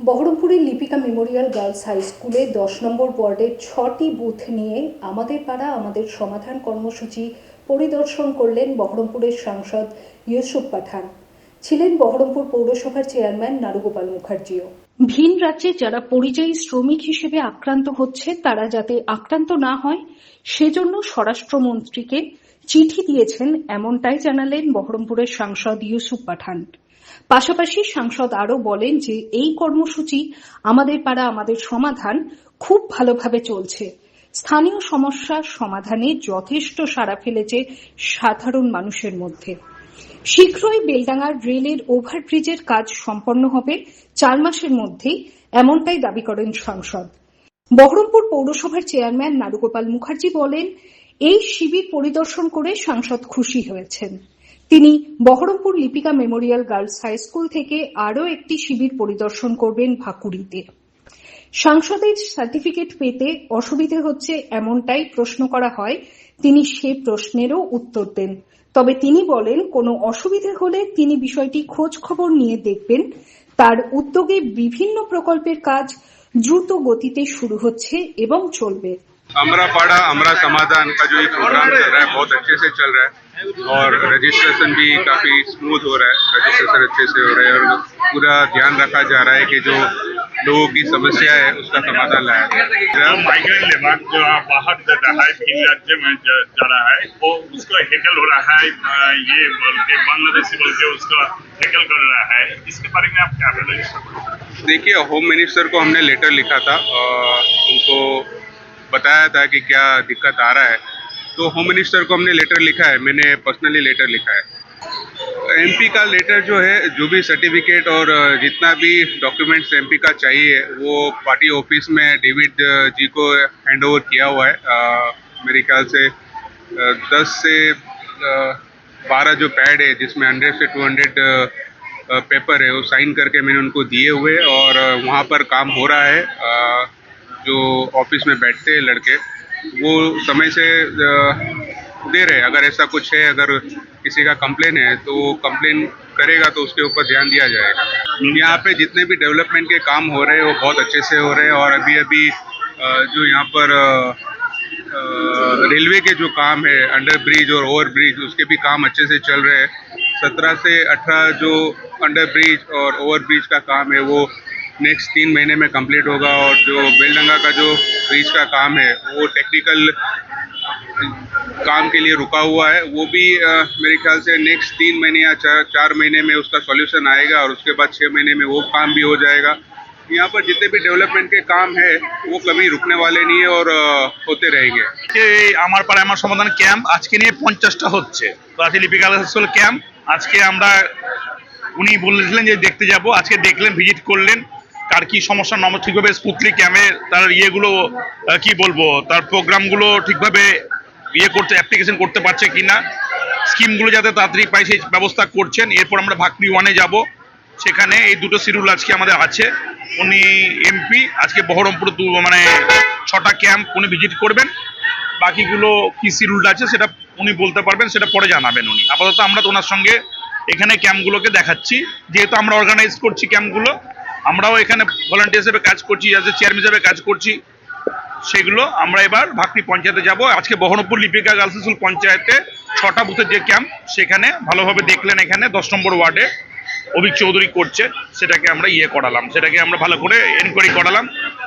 বহরমপুরের Lipika memorial girls high স্কুলে দশ নম্বর ওয়ার্ডের ছটি বুথ নিয়ে আমাদের পাড়া, আমাদের সমাধান কর্মসূচি পরিদর্শন করলেন বহরমপুরের সাংসদ ইউসুফ পাঠান। ছিলেন বহরমপুর পৌরসভার চেয়ারম্যান নারুগোপাল মুখার্জিও। ভিন রাজ্যে যারা পরিযায়ী শ্রমিক হিসেবে আক্রান্ত হচ্ছে, তারা যাতে আক্রান্ত না হয়, সেজন্য স্বরাষ্ট্রমন্ত্রীকে চিঠি দিয়েছেন, এমনটাই জানালেন বহরমপুরের সাংসদ ইউসুফ পাঠান। পাশাপাশি সাংসদ আরও বলেন যে এই কর্মসূচি আমাদের পাড়া আমাদের সমাধান খুব ভালোভাবে চলছে। স্থানীয় সমস্যা সমাধানে যথেষ্ট সাড়া ফেলেছে সাধারণ মানুষের মধ্যে। শীঘ্রই বেলডাঙ্গার রেলের ওভারব্রিজের কাজ সম্পন্ন হবে। চার মাসের মধ্যেই এমনটাই দাবি করেন সাংসদ। বহরমপুর পৌরসভার চেয়ারম্যান নারুগোপাল মুখার্জি বলেন এই শিবির পরিদর্শন করে সাংসদ খুশি হয়েছেন। তিনি Baharampur Lipika memorial girls high school থেকে আরও একটি শিবির পরিদর্শন করবেন ভাকুড়িতে। সাংসদের সার্টিফিকেট পেতে অসুবিধে হচ্ছে এমনটাই প্রশ্ন করা হয়, তিনি সে প্রশ্নেরও উত্তর দেন। তবে তিনি বলেন, কোনো অসুবিধে হলে তিনি বিষয়টি খোঁজ খবর নিয়ে দেখবেন। তার উদ্যোগে বিভিন্ন প্রকল্পের কাজ দ্রুত গতিতে শুরু হচ্ছে এবং চলবে। अमरा पाड़ा अमरा समाधान का जो ये प्रोग्राम चल रहा है बहुत अच्छे से चल रहा है और रजिस्ट्रेशन भी काफ़ी स्मूथ हो रहा है रजिस्ट्रेशन अच्छे से हो रहा है और पूरा ध्यान रखा जा रहा है कि जो लोगों की समस्या है उसका समाधान लाया जाए। माइग्रेंट लेबर जो बाहर जा रहा है भिन्न राज्य में जा, जा रहा है वो उसका हैकल हो रहा है ये बोल के बांग्लादेशी बोल के उसका हैकल कर रहा है। इसके बारे में आप क्या बोलेंगे देखिए होम मिनिस्टर को हमने लेटर लिखा था उनको बताया था कि क्या दिक्कत आ रहा है तो होम मिनिस्टर को हमने लेटर लिखा है मैंने पर्सनली लेटर लिखा है। एमपी का लेटर जो है जो भी सर्टिफिकेट और जितना भी डॉक्यूमेंट्स एमपी का चाहिए वो पार्टी ऑफ़िस में डेविड जी को हैंड ओवर किया हुआ है। अ, मेरे ख्याल से दस से बारह जो पैड है जिसमें हंड्रेड से टू हंड्रेड पेपर है वो साइन करके मैंने उनको दिए हुए और वहाँ पर काम हो रहा है। जो ऑफ़िस में बैठते हैं लड़के, वो समय से दे रहे अगर ऐसा कुछ है, अगर किसी का कंप्लेन है तो वो कंप्लेन करेगा तो उसके ऊपर ध्यान दिया जाएगा। यहाँ पे जितने भी डेवलपमेंट के काम हो रहे हैं, वो बहुत अच्छे से हो रहे हैं और अभी अभी जो यहाँ पर रेलवे के जो काम है अंडर ब्रिज और ओवर ब्रिज उसके भी काम अच्छे से चल रहे हैं। सत्रह से अठारह जो अंडर ब्रिज और ओवर ब्रिज का काम है, वो नेक्स्ट तीन महीने में कंप्लीट होगा और जो बेलडंगा का जो ब्रिज का काम है वो टेक्निकल काम के लिए रुका हुआ है वो भी अ, मेरे ख्याल से नेक्स्ट तीन महीने या चार चार महीने में उसका सॉल्यूशन आएगा और उसके बाद छः महीने में वो काम भी हो जाएगा यहाँ पर जितने भी डेवलपमेंट के काम है वो कभी रुकने वाले नहीं है और अ, होते रहेंगे আজকে এই আমার পাড়ায় আমার সমাধান ক্যাম্প আজকে নিয়ে পঞ্চাশটা হচ্ছে তো আজকে লিপিকাল স্কুল ক্যাম্প আজকে আমরা উনি বলেছিলেন যে দেখতে যাব আজকে দেখলেন ভিজিট করলেন কার কি সমস্যা নম্বর ঠিকভাবে স্পুতলি ক্যামে, তার ইয়েগুলো কি বলব, তার প্রোগ্রামগুলো ঠিকভাবে ইয়ে করতে অ্যাপ্লিকেশন করতে পারছে কি না স্কিমগুলো যাতে তাড়াতাড়ি পাই সেই ব্যবস্থা করছেন। এরপর আমরা ভাকরি ওয়ানে যাব। সেখানে এই দুটো শিডিউল আজকে আমাদের আছে। উনি এমপি আজকে বহরমপুর মানে ছটা ক্যাম্প উনি ভিজিট করবেন। বাকিগুলো কি শিডিউল আছে সেটা উনি বলতে পারবেন, সেটা পরে জানাবেন উনি। আপাতত আমরা তো ওনার সঙ্গে এখানে ক্যাম্পগুলোকে দেখাচ্ছি। যেহেতু আমরা অর্গানাইজ করছি ক্যাম্পগুলো আমরাও এখানে ভলান্টিয়ার হিসেবে কাজ করছি অ্যাজ এ চেয়ারম্যান হিসেবে কাজ করছি। সেগুলো আমরা এবার ভাকরি পঞ্চায়েতে যাব। আজকে বহরমপুর লিপিকা গার্লস স্কুল পঞ্চায়েতে ছটা বুথের যে ক্যাম্প সেখানে ভালোভাবে দেখলেন এখানে দশ নম্বর ওয়ার্ডে অভিক চৌধুরী করছে। সেটাকে আমরা ইয়ে করালাম। সেটাকে আমরা ভালো করে এনকোয়ারি করালাম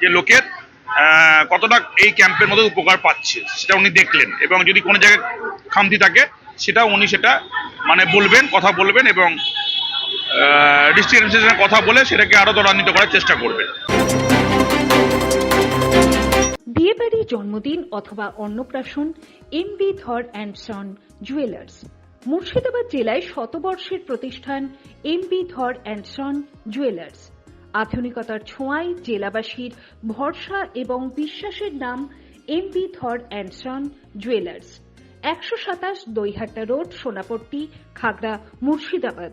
যে লোকের কতটা এই ক্যাম্পের মধ্যে উপকার পাচ্ছে, সেটা উনি দেখলেন। এবং যদি কোনো জায়গায় খামতি থাকে, সেটা উনি সেটা মানে বলবেন, কথা বলবেন এবং ডিস্ট্রিক্ট অ্যাডমিনিস্ট্রেশনের কথা বলে সেটাকে আরও ত্বরান্বিত করার চেষ্টা করবেন বিয়েবাড়ি, জন্মদিন অথবা অন্নপ্রাশন, MB, Dhar and son, jewellers. Murshidabad জেলায় শতবর্ষের প্রতিষ্ঠান MB, Dhar and son, jewellers. আধুনিকতার ছোঁয়ায় জেলাবাসীর ভরসা এবং বিশ্বাসের নাম MB, Dhar and son, jewellers. একশো সাতাশ Doihatta road, Sonapatti, Khagra, Murshidabad.